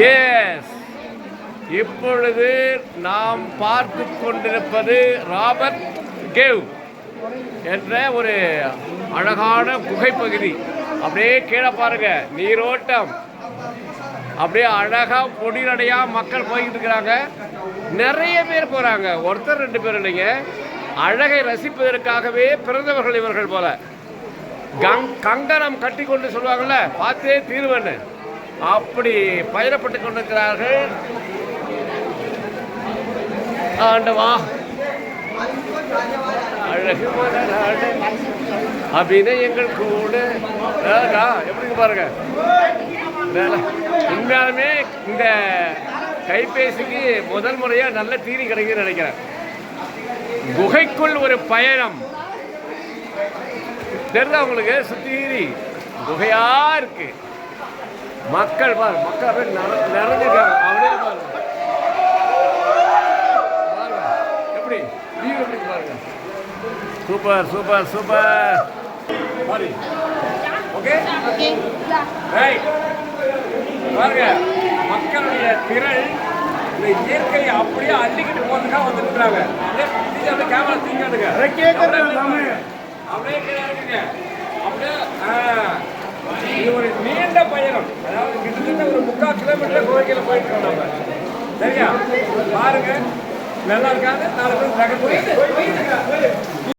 S இப்பொழுது நாம் பார்த்து கொண்டிருப்பது ராபர்ட் கேவ் என்ற ஒரு அழகான குகைப்பகுதி. அப்படியே கீழே பாருங்க. நீரோட்டம். அப்படியே அழகா பொடிநடையா மக்கள் போய்கிட்டு இருக்கிறாங்க. நிறைய பேர் போறாங்க. ஒருத்தர் ரெண்டு பேர் இல்லைங்க. அழகை ரசிப்பதற்காகவே பிறந்தவர்கள் இவர்கள் போல. கங் கங்கணம் கட்டி கொண்டு சொல்லுவாங்கல்ல பார்த்தே தீர்வன்னு. அப்படி பயணப்பட்டு கொண்டிருக்கிறார்கள். ஆண்டவா. அழகு மலராடு அபிநயங்கள் கூட. அழகா, எப்படி பாருங்க. உண்மையாலுமே இந்த கைபேசிக்கு முதல் முறையாக நல்ல தீனி கிடைக்குன்னு நினைக்கிறேன். குகைக்குள் ஒரு பயணம். தெரியுதா உங்களுக்கு? சுத்தீரி. குகையா இருக்கு. மக்கள் பாரு மக்கள் அப்படியே நிற- நிறைஞ்சிருக்காங்க. அப்படியே பாருங்க. பாருங்க. எப்படி? வியூ எப்படி பாருங்க? Super super super sorry okay right பாருங்க. மக்களுடைய திரள் இந்த இயற்கையை அப்படியே அள்ளிக்கிட்டு போறதுக்காக வந்துட்டு இருக்காங்க அப்படியே அந்த கேமரா தீங்காதுங்க அப்படியே அப்படியே ஆ, இது ஒரு நீண்ட பயணம். அதாவது கிட்டத்தட்ட ஒரு முக்கால் கிலோமீட்டர் கோவைக்கில் போயிட்டு நம்ம சரியா? பாருங்க. நல்லா இருக்காங்க. நாலு பேர்